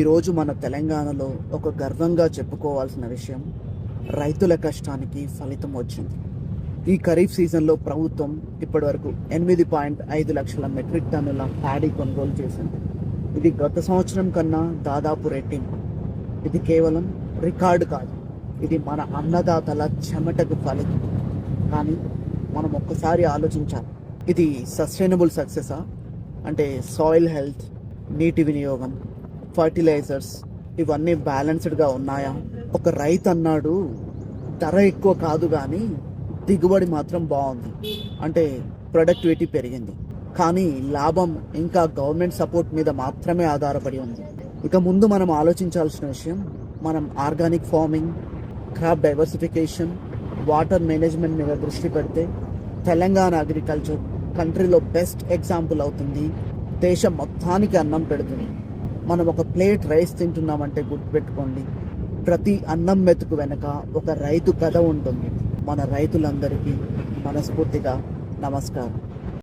ఈరోజు మన తెలంగాణలో ఒక గర్వంగా చెప్పుకోవాల్సిన విషయం రైతుల కష్టానికి ఫలితం వచ్చింది. ఈ ఖరీఫ్ సీజన్లో ప్రభుత్వం ఇప్పటివరకు ఎనిమిది పాయింట్ ఐదు లక్షల మెట్రిక్ టన్నుల ప్యాడీ కొనుగోలు చేసింది. ఇది గత సంవత్సరం కన్నా దాదాపు రెట్టింపు. ఇది కేవలం రికార్డు కాదు ఇది మన అన్నదాతల చెమటకు ఫలితం. కానీ మనం ఒక్కసారి ఆలోచించాలి ఇది సస్టైనబుల్ సక్సెసా? అంటే సాయిల్ హెల్త్ నీటి వినియోగం ఫర్టిలైజర్స్ ఇవన్నీ బ్యాలెన్స్డ్గా ఉన్నాయా? ఒక రైతు అన్నాడు ధర ఎక్కువ కాదు కానీ దిగుబడి మాత్రం బాగుంది. అంటే ప్రొడక్టివిటీ పెరిగింది. కానీ లాభం ఇంకా గవర్నమెంట్ సపోర్ట్ మీద మాత్రమే ఆధారపడి ఉంది. ఇక ముందు మనం ఆలోచించాల్సిన విషయం మనం organic farming crop diversification water management మీద దృష్టి పెడితే తెలంగాణ అగ్రికల్చర్ కంట్రీలో బెస్ట్ ఎగ్జాంపుల్ అవుతుంది. దేశం మొత్తానికి అన్నం పెడుతుంది. మనం ఒక ప్లేట్ రైస్ తింటున్నామంటే గుర్తుపెట్టుకోండి ప్రతి అన్నం మెతుకు వెనక ఒక రైతు కథ ఉంటుంది. మన రైతులందరికీ మనస్ఫూర్తిగా నమస్కారం.